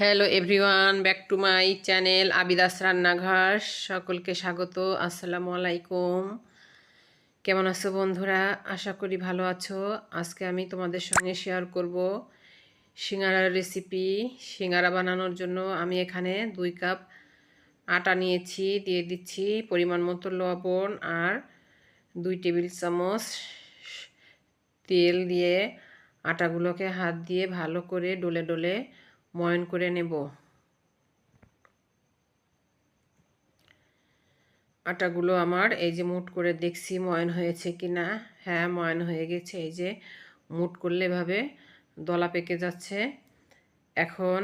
Hello everyone back to my channel Abidas রান্নাঘর সকলকে স্বাগত, আসসালামু আলাইকুম। কেমন আছো বন্ধুরা? আশা করি ভালো আছো। আজকে আমি তোমাদের সঙ্গে শেয়ার করব সিঙ্গারার রেসিপি সিঙ্গারা বানানোর জন্য আমি এখানে দুই কাপ আটা নিয়েছি, দিয়ে দিচ্ছি পরিমাণ মতো লবণ আর দুই টেবিল চামচ তেল দিয়ে আটাগুলোকে হাত দিয়ে ভালো করে ডলে ডলে ময়ন করে নেব। আটাগুলো আমার, এই যে মুট করে দেখছি ময়ন হয়েছে কি না। হ্যাঁ ময়ন হয়ে গেছে, এই যে মুট করলে এভাবে দলা পেকে যাচ্ছে। এখন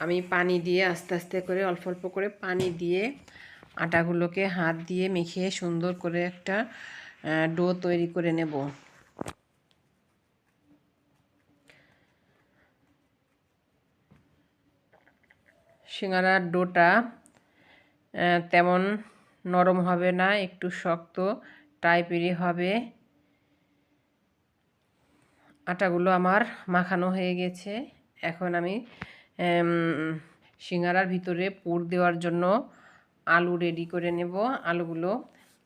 আমি পানি দিয়ে আস্তে আস্তে করে, অল্প অল্প করে পানি দিয়ে আটাগুলোকে হাত দিয়ে মেখে সুন্দর করে একটা ডো তৈরি করে নেব। সিঙ্গারার ডোটা তেমন নরম হবে না, একটু শক্ত, টাইপেরই হবে। আটাগুলো আমার মাখানো হয়ে গেছে। এখন আমি সিঙ্গারার ভিতরে পুর দেওয়ার জন্য আলু রেডি করে নেব। আলুগুলো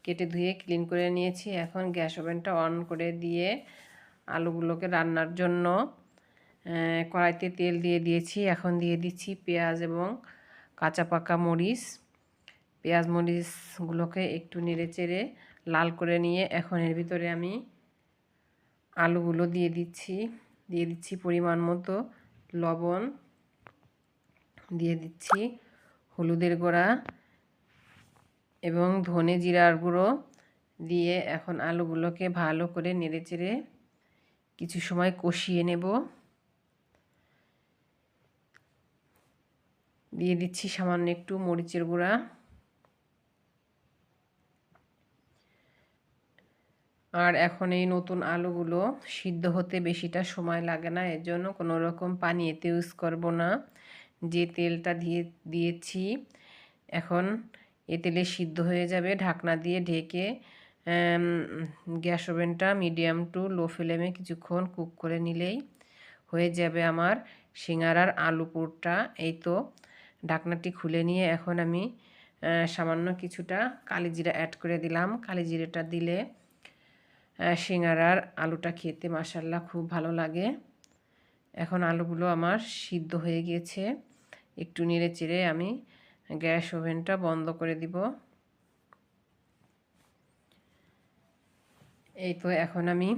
কেটে ধুয়ে ক্লিন করে নিয়েছি। এখন গ্যাস ওভেনটা অন করে দিয়ে আলুগুলোকে রান্নার জন্য কড়াইতে তেল দিয়ে দিয়েছি। এখন দিয়ে দিচ্ছি পেঁয়াজ এবং কাঁচা পাকা মরিচ। পেঁয়াজ মরিচগুলোকে একটু নেড়ে চেড়ে লাল করে নিয়ে এখন এর ভিতরে আমি আলুগুলো দিয়ে দিচ্ছি। দিয়ে দিচ্ছি পরিমাণ মতো লবণ। দিয়ে দিচ্ছি হলুদের গোড়া এবং ধনে জিরার গুঁড়ো। দিয়ে এখন আলুগুলোকে ভালো করে নেড়ে চেড়ে কিছু সময় কষিয়ে নেব। দিয়ে দিচ্ছি সামান্য একটু মরিচের গুঁড়া। আর এখন এই নতুন আলুগুলো সিদ্ধ হতে বেশিটা সময় লাগে না, এর জন্য কোনো রকম পানি এতে ইউজ করব না। যে তেলটা দিয়ে, দিয়েছি, এখন এ তেলে সিদ্ধ হয়ে যাবে। ঢাকনা দিয়ে ঢেকে গ্যাস ওভেনটা মিডিয়াম টু লো ফ্লেমে কিছুক্ষণ কুক করে নিলেই হয়ে যাবে আমার সিঙ্গারার আলু পুরটা। এই তো ঢাকনাটি খুলে নিয়ে এখন আমি সামান্য কিছুটা কালিজিরা অ্যাড করে দিলাম। কালিজিরাটা দিলে সিঙ্গারার আলুটা খেতে মাসাল্লাহ খুব ভালো লাগে। এখন আলুগুলো আমার সিদ্ধ হয়ে গিয়েছে। একটু নেড়ে চেড়ে আমি গ্যাস ওভেনটা বন্ধ করে দিব। এই তো এখন আমি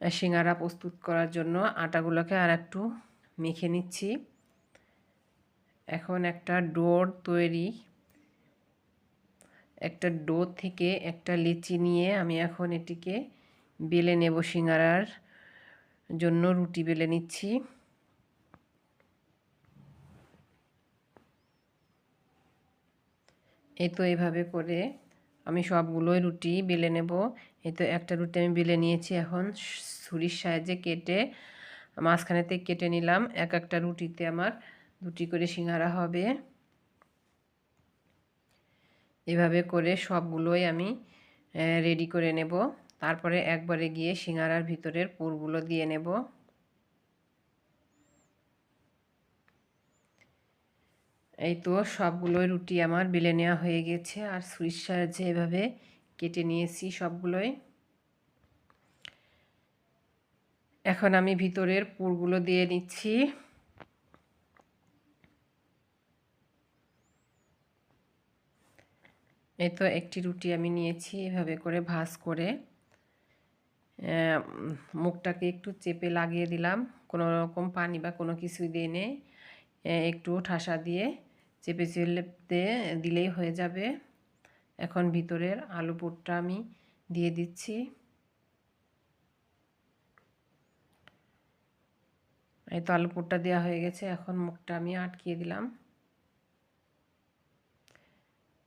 সিঙ্গারা প্রস্তুত করার জন্য আটাগুলোকে আর একটু মেখে নিচ্ছি। এখন একটা ডোর তৈরি। একটা ডো থেকে একটা লিচি নিয়ে আমি এখন এটিকে বেলে নেব সিঙ্গারার জন্য। রুটি বেলে নিচ্ছি। এই তো এভাবে করে আমি সবগুলোই রুটি বেলে নেব। এই তো একটা রুটি আমি বেলে নিয়েছি এখন। ছুরির সাহায্যে কেটে মাঝখানেতে কেটে নিলাম। এক একটা রুটিতে আমার দুটি করে সিঙ্গারা হবে। এভাবে করে সবগুলোই আমি রেডি করে নেব। তারপরে একবারে গিয়ে সিঙ্গারার ভিতরের পুরগুলো দিয়ে নেব। এই তো সবগুলোই রুটি আমার বেলে নেওয়া হয়ে গেছে। আর সুইচ সাহায্যে এভাবে কেটে নিয়েছি সবগুলোই। এখন আমি ভিতরের পুরগুলো দিয়ে নিচ্ছি। এই তো একটি রুটি আমি নিয়েছি এভাবে করে ভাজ করে। মুখটাকে একটু চেপে লাগিয়ে দিলাম, কোনো রকম পানি বা কোনো কিছু দিয়ে নে একটু ঠাসা দিয়ে চেপে চেপে দিলেই হয়ে যাবে। এখন ভিতরের আলু পুরটা আমি দিয়ে দিচ্ছি। এই তো আলু পুরটা দেওয়া হয়ে গেছে, এখন মুখটা আমি আটকিয়ে দিলাম।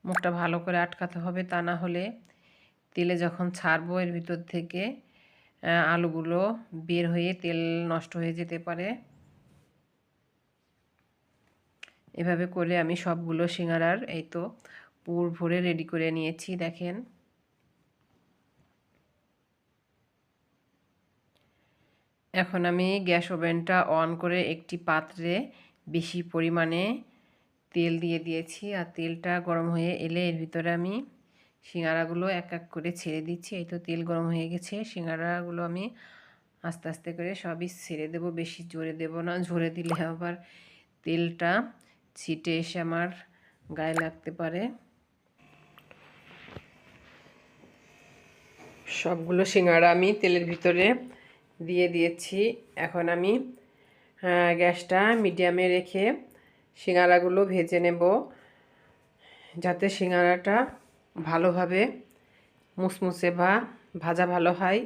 মুখটা ভালো করে আটকাতে হবে, তা না হলে তেলে যখন ছাড়বো এর ভিতর থেকে আলুগুলো বের হয়ে তেল নষ্ট হয়ে যেতে পারে। এভাবে করে আমি সবগুলো সিঙ্গারার এই তো পুর ভরে রেডি করে নিয়েছি, দেখেন। এখন আমি গ্যাস ওভেনটা অন করে একটি পাত্রে বেশি পরিমাণে তেল দিয়ে দিয়েছি আর তেলটা গরম হয়ে এলে এর ভিতরে আমি সিঙ্গারাগুলো এক এক করে ছেড়ে দিচ্ছি। এই তো তেল গরম হয়ে গেছে। সিঙ্গারাগুলো আমি আস্তে আস্তে করে সবই ছেড়ে দেব। বেশি জোরে দেব না। ঝরে দিলে আবার তেলটা ছিটে এসে আমার গায়ে লাগতে পারে। সবগুলো সিঙ্গারা আমি তেলের ভিতরে দিয়ে দিয়েছি। এখন আমি গ্যাসটা মিডিয়ামে রেখে সিঙ্গারাগুলো ভেজে নেব যাতে সিঙ্গারাটা ভালোভাবে মুসমুসে বা ভাজা ভালো হয়।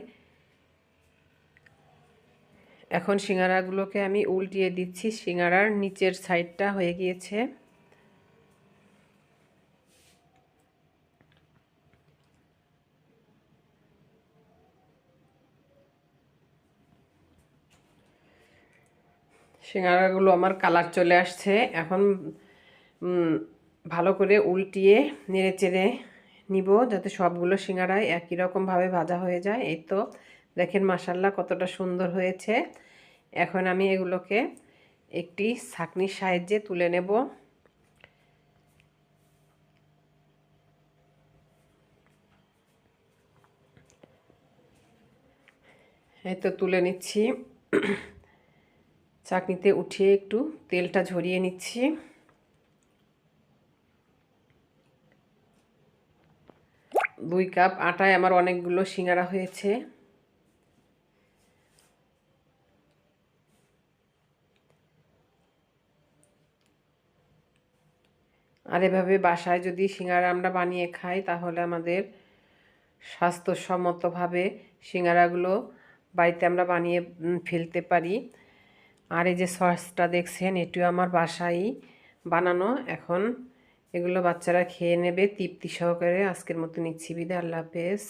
এখন সিঙ্গারাগুলোকে আমি উল্টিয়ে দিচ্ছি। সিঙ্গারার নিচের সাইডটা হয়ে গিয়েছে। সিঙ্গারাগুলো আমার কালার চলে আসছে। এখন ভালো করে উল্টিয়ে নেড়ে চেড়ে নিব যাতে সবগুলো সিঙ্গারায় একই রকমভাবে ভাজা হয়ে যায়। এই তো, দেখেন মাসাল্লা কতটা সুন্দর হয়েছে। এখন আমি এগুলোকে একটি ছাকনির সাহায্যে তুলে নেব। এই তো তুলে নিচ্ছি। চাকনিতে উঠিয়ে একটু তেলটা ঝরিয়ে নিচ্ছি। দুই কাপ আটায় আমার অনেকগুলো সিঙ্গারা হয়েছে। আর এভাবে বাসায় যদি সিঙ্গারা আমরা বানিয়ে খাই, তাহলে আমাদের স্বাস্থ্যসম্মতভাবে সিঙ্গারাগুলো বাড়িতে আমরা বানিয়ে ফেলতে পারি। আর এই যে সসটা দেখছেন, এটিও আমার বাসাই বানানো। এখন এগুলো বাচ্চারা খেয়ে নেবে। তৃপ্তি সহকারে আজকের মতো নিচ্ছি। বিদে আল্লাহ হাফেজ।